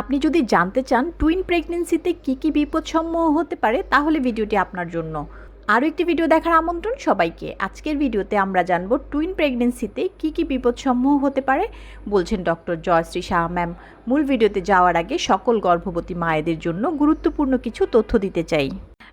আপনি যদি জানতে চান টুইন প্রেগনেন্সিতে কী কী বিপদসম্মূহ হতে পারে, তাহলে ভিডিওটি আপনার জন্য। আরও একটি ভিডিও দেখার আমন্ত্রণ সবাইকে। আজকের ভিডিওতে আমরা জানব টুইন প্রেগনেন্সিতে কী কী বিপদসমূহ হতে পারে, বলছেন ডক্টর জয়শ্রী শাহ ম্যাম মূল ভিডিওতে যাওয়ার আগে সকল গর্ভবতী মায়েদের জন্য গুরুত্বপূর্ণ কিছু তথ্য দিতে চাই।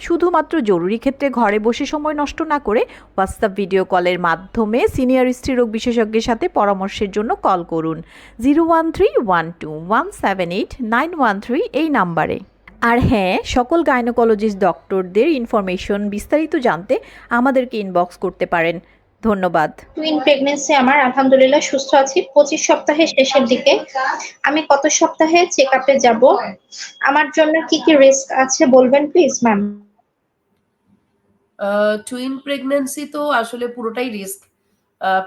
শুধুমাত্র জরুরি ক্ষেত্রে ঘরে বসে সময় নষ্ট না করে হোয়াটসঅ্যাপ ভিডিও কলের মাধ্যমে সিনিয়র স্ত্রীরোগ বিশেষজ্ঞের সাথে পরামর্শের জন্য কল করুন। Zero one three one two one seven eight nine one three এই নাম্বারে। আর হ্যাঁ সকল গাইনোকোলজিস্ট ডক্টরদের ইনফরমেশন বিস্তারিত জানতে আমাদেরকে ইনবক্স করতে পারেন। ধন্যবাদ। টুইন প্রেগনেন্সি আমার, আলহামদুলিল্লাহ সুস্থ আছি। পঁচিশ সপ্তাহের শেষের দিকে। আমি কত সপ্তাহে চেক আপে যাব? আমার জন্য কি কি রিস্ক আছে বলবেন প্লিজ ম্যাম টুইন প্রেগন্যান্সি তো আসলে পুরোটাই রিস্ক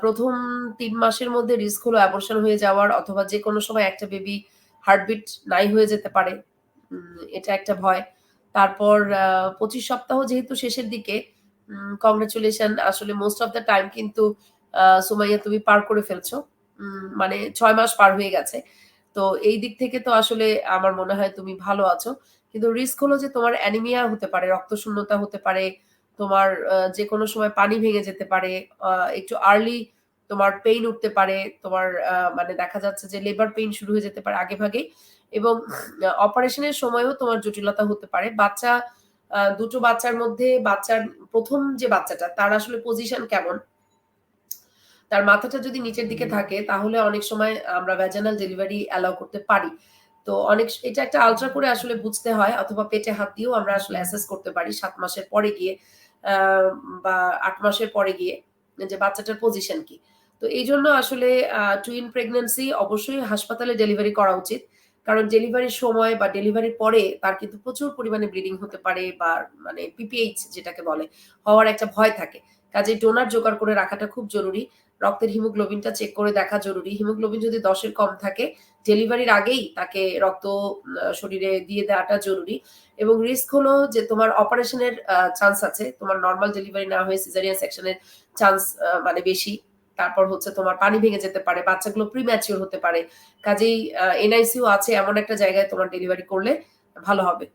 প্রথম তিন মাসের মধ্যে রিস্ক হলো অ্যাবর্শন হয়ে যাওয়ার অথবা যে কোনো সময় একটা বেবি হার্টবিট নাই হয়ে যেতে পারে। এটা একটা ভয়। তারপর পঁচিশ সপ্তাহ যেহেতু শেষের দিকে কংগ্রেচুলেশন আসলে মোস্ট অফ দ্য টাইম কিন্তু সুমাইয়া তুমি পার করে ফেলছো। মানে ছয় মাস পার হয়ে গেছে। তো এই দিক থেকে তো আসলে আমার মনে হয় তুমি ভালো আছো। কিন্তু রিস্ক হলো যে তোমার অ্যানিমিয়া হতে পারে, রক্তশূন্যতা হতে পারে তোমার যে কোনো সময় পানি ভেঙে যেতে পারে একটু আর্লি তোমার পেইন উঠতে পারে তোমার মানে দেখা যাচ্ছে যে লেবার পেইন শুরু হয়ে যেতে পারে আগে ভাগে এবং অপারেশনের সময়ও তোমার জটিলতা হতে পারে। বাচ্চা দুটো বাচ্চার মধ্যে বাচ্চার প্রথম যে বাচ্চাটা তার আসলে পজিশন কেমন? তার মাথাটা যদি নিচের দিকে থাকে তাহলে অনেক সময় আমরা ভ্যাজানাল ডেলিভারি অ্যালাউ করতে পারি। তো অনেক এটা একটা আলট্রা করে আসলে বুঝতে হয় অথবা পেটে হাত দিয়েও আমরা আসলে অ্যাসেস করতে পারি সাত মাসের পরে গিয়ে। বা আট মাসের পরে গিয়ে যে বাচ্চাটার পজিশন কি। তো এই জন্য আসলে টুইন প্রেগনেন্সি অবশ্যই হাসপাতালে ডেলিভারি করা উচিত। কারণ ডেলিভারির সময় বা ডেলিভারির পরে তার কিন্তু প্রচুর পরিমাণে ব্লিডিং হতে পারে বা মানে পিপিএইচ যেটাকে বলে, হওয়ার একটা ভয় থাকে। কাজে ডোনার জোগাড় করে রাখাটা খুব জরুরি। রক্তের হিমোগ্লোবিনটা চেক করে দেখা জরুরি। হিমোগ্লোবিন যদি দশের কম থাকে ডেলিভারির আগেই তাকে রক্ত শরীরে দিয়ে দেওয়াটা জরুরি। এবং রিস্ক হলো যে তোমার অপারেশনের চান্স আছে। তোমার নর্মাল ডেলিভারি না হয়ে সিজারিয়ান সেকশনের চান্স মানে বেশি। তারপর হচ্ছে তোমার পানি ভেঙে যেতে পারে, বাচ্চাগুলো প্রিম্যাচিওর হতে পারে। কাজেই এনআইসিউ আছে এমন একটা জায়গায় তোমার ডেলিভারি করলে ভালো হবে।